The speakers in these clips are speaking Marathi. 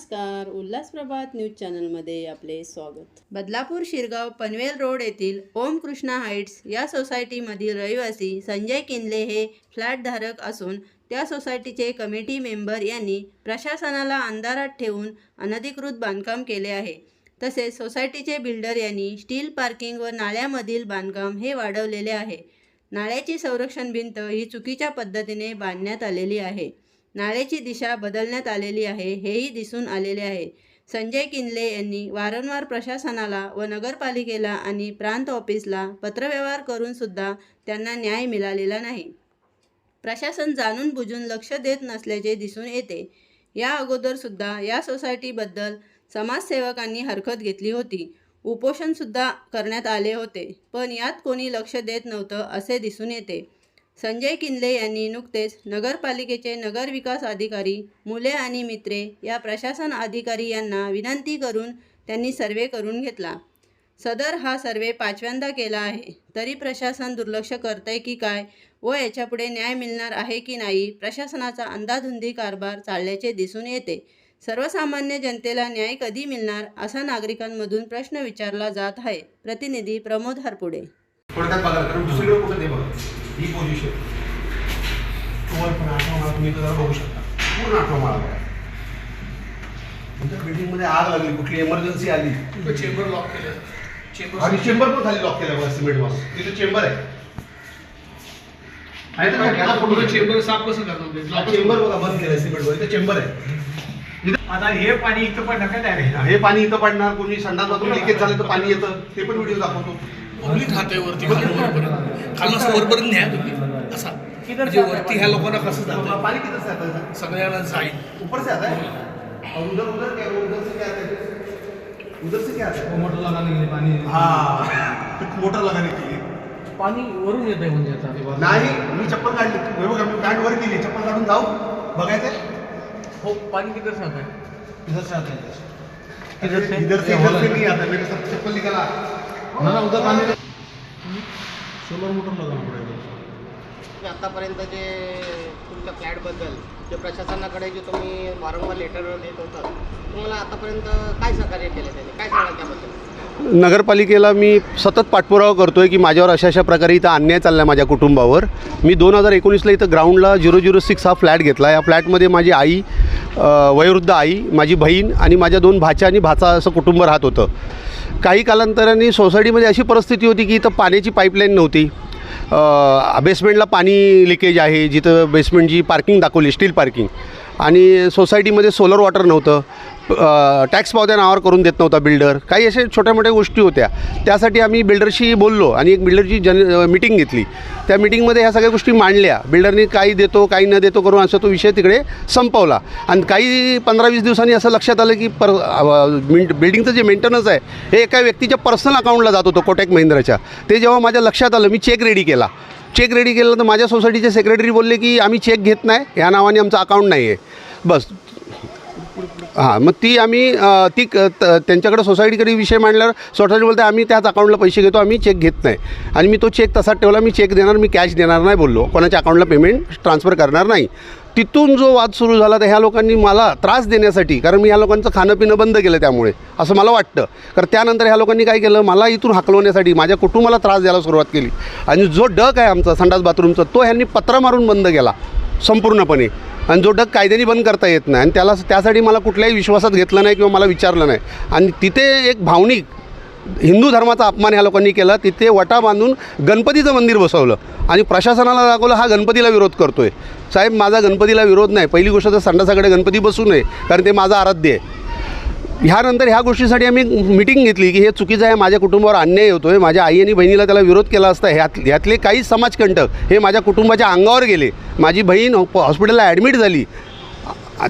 नमस्कार उल्हास प्रभात न्यूज चॅनलमध्ये आपले स्वागत. बदलापूर शिरगाव पनवेल रोड येथील ओम कृष्णा हाईट्स या सोसायटीमधील रहिवासी संजय किनले हे फ्लॅटधारक असून त्या सोसायटीचे कमिटी मेंबर यांनी प्रशासनाला अंधारात ठेवून अनधिकृत बांधकाम केले आहे. तसेच सोसायटीचे बिल्डर यांनी स्टील पार्किंग व नाळ्यामधील बांधकाम हे वाढवलेले आहे. नाळ्याची संरक्षण भिंत ही चुकीच्या पद्धतीने बांधण्यात आलेली आहे. नाळेची दिशा बदलण्यात आलेली आहे हेही दिसून आलेले आहे. संजय किनले यांनी वारंवार प्रशासनाला व नगरपालिकेला आणि प्रांत ऑफिसला पत्रव्यवहार करून सुद्धा त्यांना न्याय मिळालेला नाही. प्रशासन जाणून बुजून लक्ष देत नसल्याचे दिसून येते. या अगोदरसुद्धा या सोसायटीबद्दल समाजसेवकांनी हरकत घेतली होती. उपोषणसुद्धा करण्यात आले होते पण यात कोणी लक्ष देत नव्हतं असे दिसून येते. संजय किनले यांनी नुकतेच नगरपालिकेचे नगरविकास अधिकारी मुले आणि मित्रे या प्रशासन अधिकारी यांना विनंती करून त्यांनी सर्वे करून घेतला. सदर हा सर्वे पाचव्यांदा केला आहे. तरी प्रशासन दुर्लक्ष करतंय की काय व याच्यापुढे न्याय मिळणार आहे की नाही प्रशासनाचा अंदाधुंदी कारभार चालल्याचे दिसून येते. सर्वसामान्य जनतेला न्याय कधी मिळणार असा नागरिकांमधून प्रश्न विचारला जात आहे. प्रतिनिधी प्रमोद हरपुडे. ही पोझिशन वर पण आठवा माळा तुम्ही तर बघू शकता. पूर्ण आठवा माळा बघा तुमच्या बिल्डिंगमध्ये आग लागली कुठली इमर्जन्सी आली. चेंबर लॉक केलं. चेंबर आणि चेंबर पण खाली लॉक केला बघा सिमेंट मास तिथे चेंबर आहे. आहे तर फोटो चेंबर साफ कसं करणार चेंबर बघा बंद केलाय सिमेंट वर. इथे चेंबर आहे. आता हे पाणी इथं पडणार काय हे पाणी इथं पडणार कोणी संडास बाथरूम लिकेज झालं तर पाणी येतं. ते पण व्हिडिओ दाखवतो. पब्लिक राहते वरती खालून वरपर्यंत. खालून वरपर्यंत न्या तुम्ही. असा. म्हणजे वरती ह्या लोकांना कसं जातं पानी किधर से आता? है सगळ्यांना जाईल. ऊपर से आता है. और उधर उधर क्या? उधर से क्या आता? है उधर से क्या आता? है मोटर लगाने के लिए पानी हाँ. मोटर लगाने के लिए. पाणी वरून येत आहे म्हणजे आता नाही मी चप्पल काढली. हे बघा मी पॅन्ट वर केली. चप्पल काढून जाऊ. बघायचंय? हो पाणी किधर से आता है इधर से आता है इधर से इधर से इधर से नहीं आता मेरे साथ चप्पल निकाला. ना उधर पानी सोलर मोटर लगाना पड़ेगा तुम्ही आतापर्यंत जे तुमच्या फ्लॅटबद्दल जे प्रशासनाकडे जे तुम्ही वारंवार लेटर देत होतात तुम्हाला आतापर्यंत काय सहकार्य केलं त्याने? काय सांगाल त्याबद्दल? नगरपालिकेला मी सतत पाठपुरावा करतोय की माझ्यावर अशा अशा प्रकारे इथं अन्याय चालला आहे माझ्या कुटुंबावर. मी दोन हजार एकोणीसला इथं ग्राउंडला झिरो झिरो सिक्स हा फ्लॅट घेतला. या फ्लॅटमध्ये माझी आई वयोवृद्ध आई माझी बहीण आणि माझ्या दोन भाच्या आणि भाचा असं कुटुंब राहत होतं. काही कालांतराने सोसायटीमध्ये अशी परिस्थिती होती की इथं पाण्याची पाईपलाईन नव्हती. बेसमेंटला पाणी लिकेज आहे जिथं बेसमेंटची पार्किंग दाखवली स्टील पार्किंग आणि सोसायटीमध्ये सोलर वॉटर नव्हतं. टॅक्स पावत्या नावावर करून देत नव्हता बिल्डर काही असे छोट्या मोठ्या गोष्टी होत्या. त्यासाठी आम्ही बिल्डरशी बोललो आणि एक बिल्डरची जन मिटिंग घेतली. त्या मिटिंगमध्ये ह्या सगळ्या गोष्टी मांडल्या. बिल्डरनी काही देतो काही न देतो करून असा तो विषय तिकडे संपवला. आणि काही पंधरा वीस दिवसांनी असं लक्षात आलं की पर मिंट बिल्डिंगचं जे मेंटेनन्स आहे हे एका व्यक्तीच्या पर्सनल अकाउंटला जात होतं कोटॅक महिंद्राच्या ते जेव्हा माझ्या लक्षात आलं मी चेक रेडी केला. चेक रेडी केलं तर माझ्या सोसायटीचे सेक्रेटरी बोलले की आम्ही चेक घेत नाही. ह्या नावाने आमचं अकाउंट नाही आहे बस. हां मग ती आम्ही ती क- त- त्यांच्याकडे सोसायटीकडे विषय मांडल्यावर सोसायटी बोलते आम्ही त्याच अकाउंटला पैसे घेतो आम्ही चेक घेत नाही. आणि मी तो चेक तसाच ठेवला मी चेक देणार मी कॅश देणार नाही बोललो. कोणाच्या अकाउंटला पेमेंट ट्रान्सफर करणार नाही. तिथून जो वाद सुरू झाला तर ह्या लोकांनी मला त्रास देण्यासाठी कारण मी ह्या लोकांचं खाणं पिणं बंद केलं त्यामुळे असं मला वाटतं. कारण त्यानंतर ह्या लोकांनी काय केलं मला इथून हाकलवण्यासाठी माझ्या कुटुंबाला त्रास द्यायला सुरुवात केली. आणि जो डक आहे आमचा संडास बाथरूमचा तो ह्यांनी पत्र मारून बंद केला संपूर्णपणे. आणि जो डग कायद्याने बंद करता येत नाही आणि त्याला त्यासाठी मला कुठल्याही विश्वासात घेतलं नाही किंवा मला विचारलं नाही. आणि तिथे एक भावनिक हिंदू धर्माचा अपमान ह्या लोकांनी केला. तिथे वटा बांधून गणपतीचं मंदिर बसवलं. आणि प्रशासनाला दाखवलं हा गणपतीला विरोध करतोय. साहेब माझा गणपतीला विरोध नाही. पहिली गोष्ट तर संडासाकडे गणपती बसू नये कारण ते माझं आराध्य आहे. ह्यानंतर ह्या गोष्टीसाठी आम्ही मिटिंग घेतली की हे चुकीचं आहे माझ्या कुटुंबावर अन्याय होतो आहे माझ्या आई आणि बहिणीला त्याला विरोध केला असता ह्यात ह्यातले काही समाजकंटक हे माझ्या कुटुंबाच्या अंगावर गेले. माझी बहीण हो- हॉस्पिटलला ॲडमिट झाली.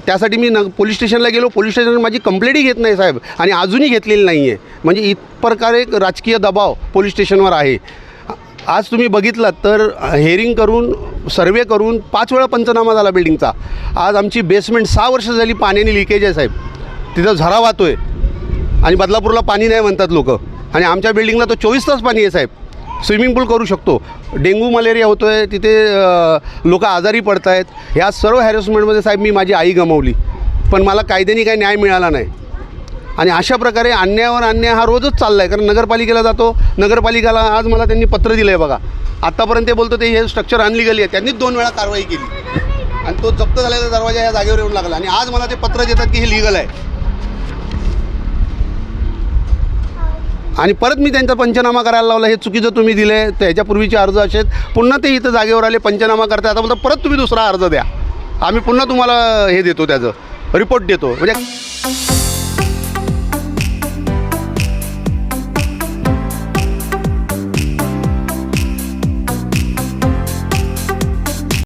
त्यासाठी मी न पोलीस स्टेशनला गेलो. पोलीस स्टेशन माझी कंप्लेंटही घेत नाही साहेब. आणि अजूनही घेतलेली नाही आहे म्हणजे इत प्रकारे राजकीय दबाव पोलीस स्टेशनवर आहे. आज तुम्ही बघितलात तर हेअरिंग करून सर्वे करून पाच वेळा पंचनामा झाला बिल्डिंगचा आज आमची बेसमेंट सहा वर्ष झाली पाण्याने लिकेज आहे साहेब. तिथं झरा वाहतो आहे आणि बदलापूरला पाणी नाही म्हणतात लोक. आणि आमच्या बिल्डिंगला तो चोवीस तास पाणी आहे साहेब. स्विमिंग पूल करू शकतो. डेंग्यू मलेरिया होतो आहे तिथे लोक आजारी पडत आहेत ह्या सर्व हॅरेसमेंटमध्ये साहेब मी माझी आई गमावली. पण मला कायद्याने काही न्याय मिळाला नाही. आणि अशा प्रकारे अन्यायावर अन्याय हा रोजच चालला आहे कारण नगरपालिकेला जातो. नगरपालिकेला आज मला त्यांनी पत्र दिलं आहे बघा. आत्तापर्यंत ते बोलतो ते हे स्ट्रक्चर आणली गेली आहे. त्यांनीच दोन वेळा कारवाई केली. आणि तो जप्त झालेला दरवाजा या जागेवर येऊन लागला. आणि आज मला ते पत्र देतात की हे लिगल आहे. आणि परत मी त्यांचा पंचनामा करायला लावला. हे चुकीचं तुम्ही दिले तर ह्याच्यापूर्वीचे अर्ज असेच पुन्हा ते इथं जागेवर आले पंचनामा करता आता बोलतात परत तुम्ही दुसरा अर्ज द्या. आम्ही पुन्हा तुम्हाला हे देतो त्याचं. रिपोर्ट देतो. म्हणजे